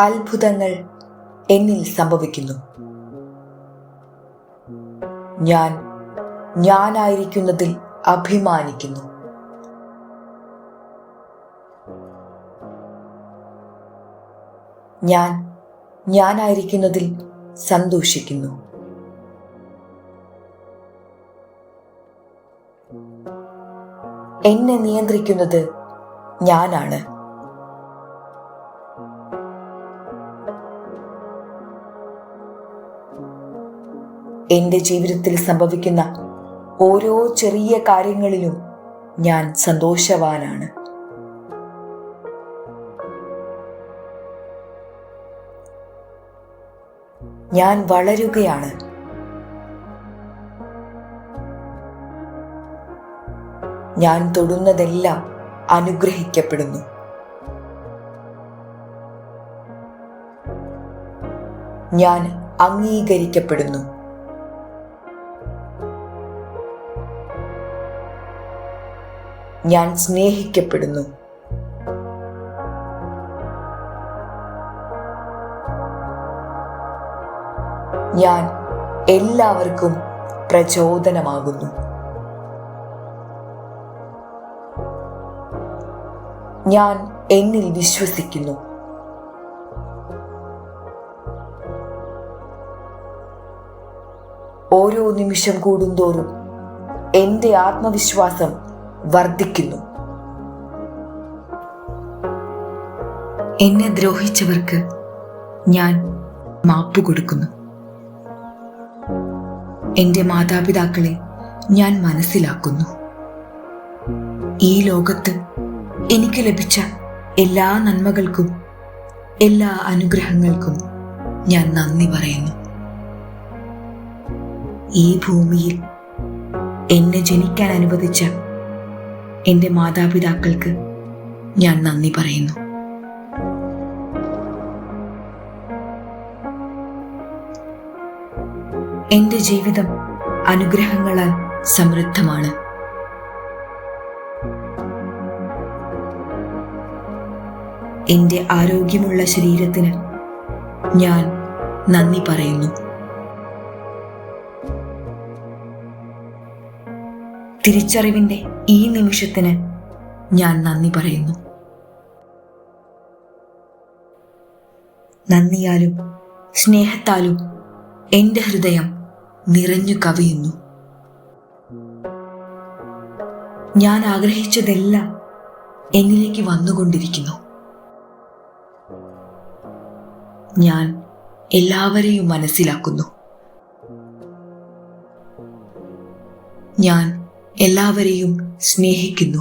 അത്ഭുതങ്ങൾ എന്നിൽ സംഭവിക്കുന്നു. ഞാൻ ഞാനായിരിക്കുന്നതിൽ അഭിമാനിക്കുന്നു. ഞാൻ ഞാനായിരിക്കുന്നതിൽ സന്തോഷിക്കുന്നു. എന്നെ നിയന്ത്രിക്കുന്നത് ഞാനാണ്. എന്റെ ജീവിതത്തിൽ സംഭവിക്കുന്ന ഓരോ ചെറിയ കാര്യങ്ങളിലും ഞാൻ സന്തോഷവാനാണ്. ഞാൻ വളരുകയാണ്. ഞാൻ തൊടുന്നതെല്ലാം അനുഗ്രഹിക്കപ്പെടുന്നു. ഞാൻ അംഗീകരിക്കപ്പെടുന്നു. ഞാൻ സ്നേഹിക്കപ്പെടുന്നു. ഞാൻ എല്ലാവർക്കും പ്രചോദനമാകുന്നു. ഞാൻ എന്നിൽ വിശ്വസിക്കുന്നു. ഓരോ നിമിഷം കൂടുന്തോറും എന്റെ ആത്മവിശ്വാസം വർദ്ധിക്കുന്നു. എന്നെ ദ്രോഹിച്ചവർക്ക് ഞാൻ മാപ്പ് കൊടുക്കുന്നു. എന്റെ മാതാപിതാക്കളെ ഞാൻ മനസ്സിലാക്കുന്നു. ഈ ലോകത്ത് എനിക്ക് ലഭിച്ച എല്ലാ നന്മകൾക്കും എല്ലാ അനുഗ്രഹങ്ങൾക്കും ഞാൻ നന്ദി പറയുന്നു. ഈ ഭൂമിയിൽ എന്നെ ജനിക്കാൻ അനുവദിച്ച എന്റെ മാതാപിതാക്കൾക്ക് ഞാൻ നന്ദി പറയുന്നു. എന്റെ ജീവിതം അനുഗ്രഹങ്ങളാൽ സമൃദ്ധമാണ്. എന്റെ ആരോഗ്യമുള്ള ശരീരത്തിന് ഞാൻ നന്ദി പറയുന്നു. തിരിച്ചറിവിന്റെ ഈ നിമിഷത്തിന് ഞാൻ നന്ദി പറയുന്നു. നന്ദിയാലും സ്നേഹത്താലും എന്റെ ഹൃദയം നിറഞ്ഞു കവിയുന്നു. ഞാൻ ആഗ്രഹിച്ചതെല്ലാം എന്നിലേക്ക് വന്നുകൊണ്ടിരിക്കുന്നു. ഞാൻ എല്ലാവരെയും മനസ്സിലാക്കുന്നു. ഞാൻ എല്ലാവരെയും സ്നേഹിക്കുന്നു.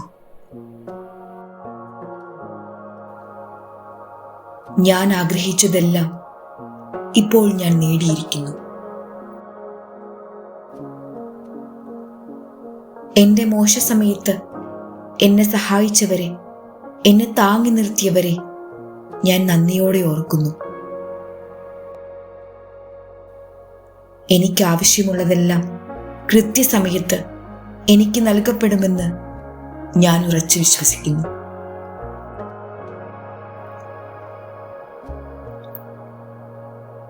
ഞാൻ ആഗ്രഹിച്ചതെല്ലാം ഇപ്പോൾ ഞാൻ നേടിയിരിക്കുന്നു. എന്റെ മോശ സമയത്ത് എന്നെ സഹായിച്ചവരെ എന്നെ താങ്ങി നിർത്തിയവരെ ഞാൻ നന്ദിയോടെ ഓർക്കുന്നു. എനിക്ക് ആവശ്യമുള്ളതെല്ലാം കൃത്യസമയത്ത് എനിക്ക് നൽകപ്പെടുമെന്ന് ഞാൻ ഉറച്ചു വിശ്വസിക്കുന്നു.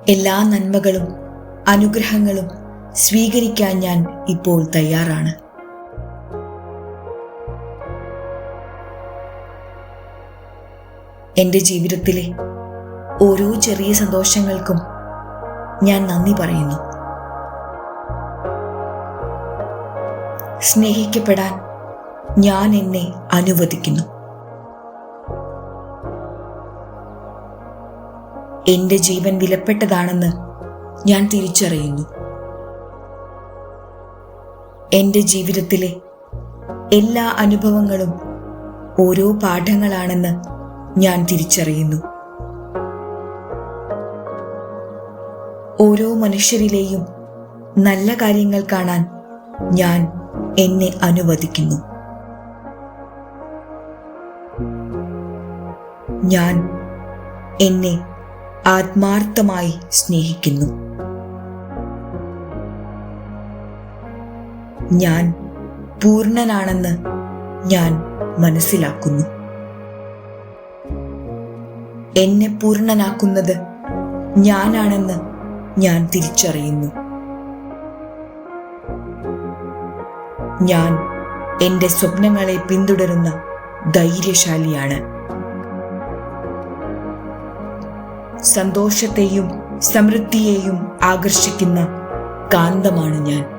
എല്ലാ നന്മകളും അനുഗ്രഹങ്ങളും സ്വീകരിക്കാൻ ഞാൻ ഇപ്പോൾ തയ്യാറാണ്. എന്റെ ജീവിതത്തിലെ ഓരോ ചെറിയ സന്തോഷങ്ങൾക്കും ഞാൻ നന്ദി പറയുന്നു. സ്നേഹിക്കപ്പെടാൻ ഞാൻ എന്നെ അനുവദിക്കുന്നു. എന്റെ ജീവൻ വിലപ്പെട്ടതാണെന്ന് ഞാൻ തിരിച്ചറിയുന്നു. എന്റെ ജീവിതത്തിലെ എല്ലാ അനുഭവങ്ങളും ഓരോ പാഠങ്ങളാണെന്ന് ഞാൻ തിരിച്ചറിയുന്നു. ഓരോ മനുഷ്യരിലെയും നല്ല കാര്യങ്ങൾ കാണാൻ ഞാൻ എന്നെ അനുവദിക്കുന്നു. ഞാൻ എന്നെ ആത്മാർത്ഥമായി സ്നേഹിക്കുന്നു. ഞാൻ പൂർണനാണെന്ന് ഞാൻ മനസ്സിലാക്കുന്നു. എന്നെ പൂർണനാക്കുന്നത് ഞാനാണെന്ന് ഞാൻ തിരിച്ചറിയുന്നു. ഞാൻ എന്റെ സ്വപ്നങ്ങളെ പിന്തുടരുന്ന ധൈര്യശാലിയാണ്. സന്തോഷത്തെയും സമൃദ്ധിയെയും ആകർഷിക്കുന്ന കാന്തമാണ് ഞാൻ.